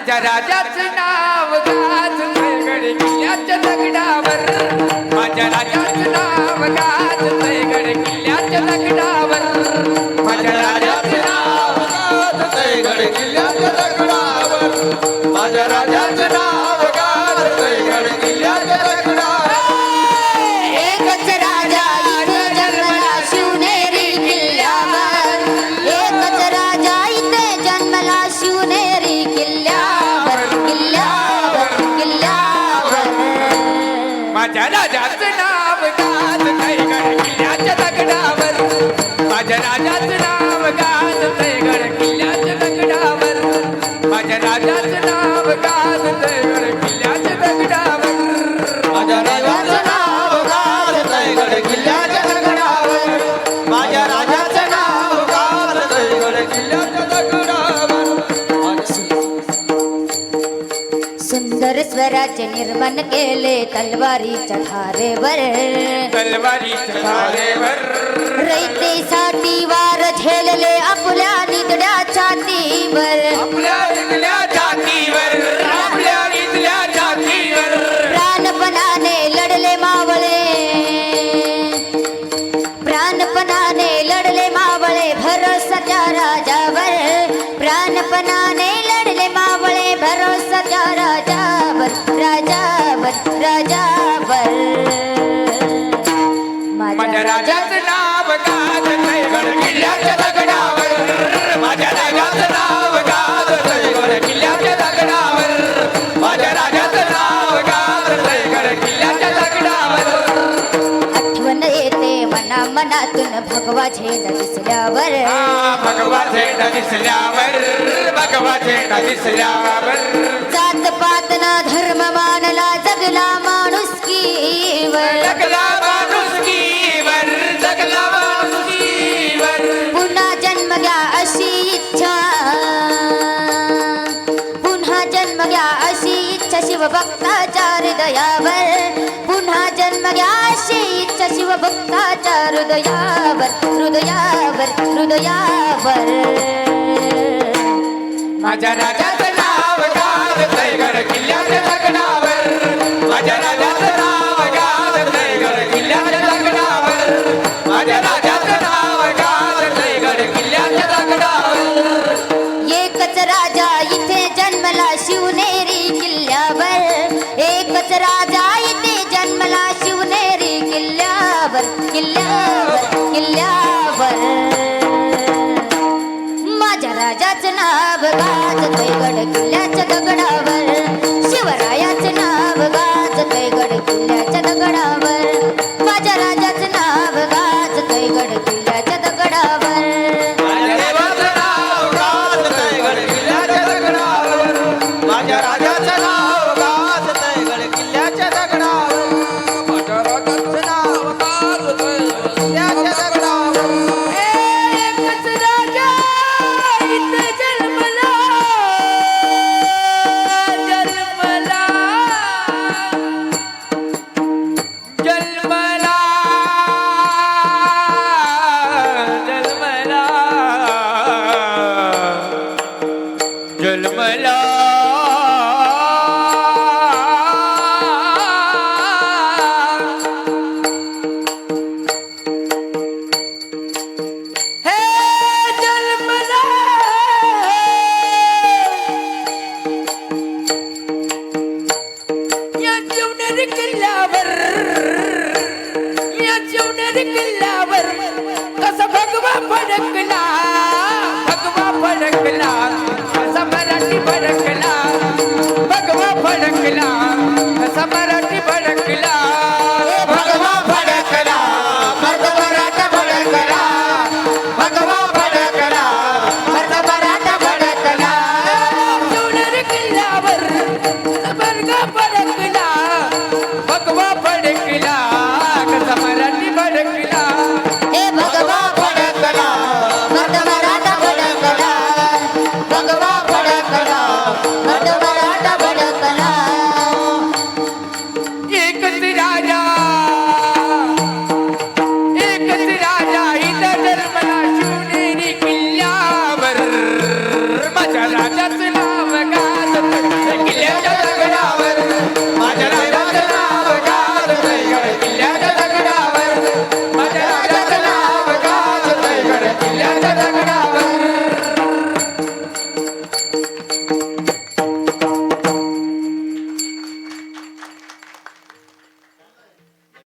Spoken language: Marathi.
माझ्या राजाचं नाव गाज तयगड किल्ल्याच्या दगडावर. माझ्या राजाचं नाव गाज तयगड किल्ल्याच्या दगडावर. माझ्या राजाचं नाव गाज नाही किल्ल्याच्या दगडावर. माझ्या राजाचं नाव गाज नाही सुंदर स्वराज्य निर्माण केले तलवारीच्या धारेवर तलवारीच्या धारेवर रयतेसाठी वार झेलले आपल्या निगड्या छातीवर. आपल्या इथल्या जातीवर आपल्या इथल्या जातीवर प्राणपणाने लढले मावळे. प्राणपणाने लढले मावळे भरोसाच्या राजावर. प्राणपणाने मना मनातून भगवा झेंडा दिसल्यावर. भगवा झेंडा दिसल्यावर भगवा झेंडा दिसल्यावर. जात पात ना धर्म मानला जगला माणुसकीवर जगला माणुसकीवर जगला माणुसकीवर पुन्हा जन्म घ्या अशी इच्छा. पुन्हा जन्म घ्या अशी इच्छा शिवभक्ताच्या हृदयावर. पुन्हा जन्म घ्या अशी इच्छा शिवभक्ताच्या हृदयावर हृदयावर हृदयावर. माझ्या राजाचं नाव तयगड किल्ल्याच्या दगडावर माझ्या राजाचं नाव तयगड किल्ल्याच्या दगडावर माझ्या राजाचं नाव तयगड किल्ल्याच्या दगडावर एकच राजा इथे जन्मला शिवनेरी राजाचं नाव गाजतय गड किल्ल्याच्या दगडावर. I'm Samara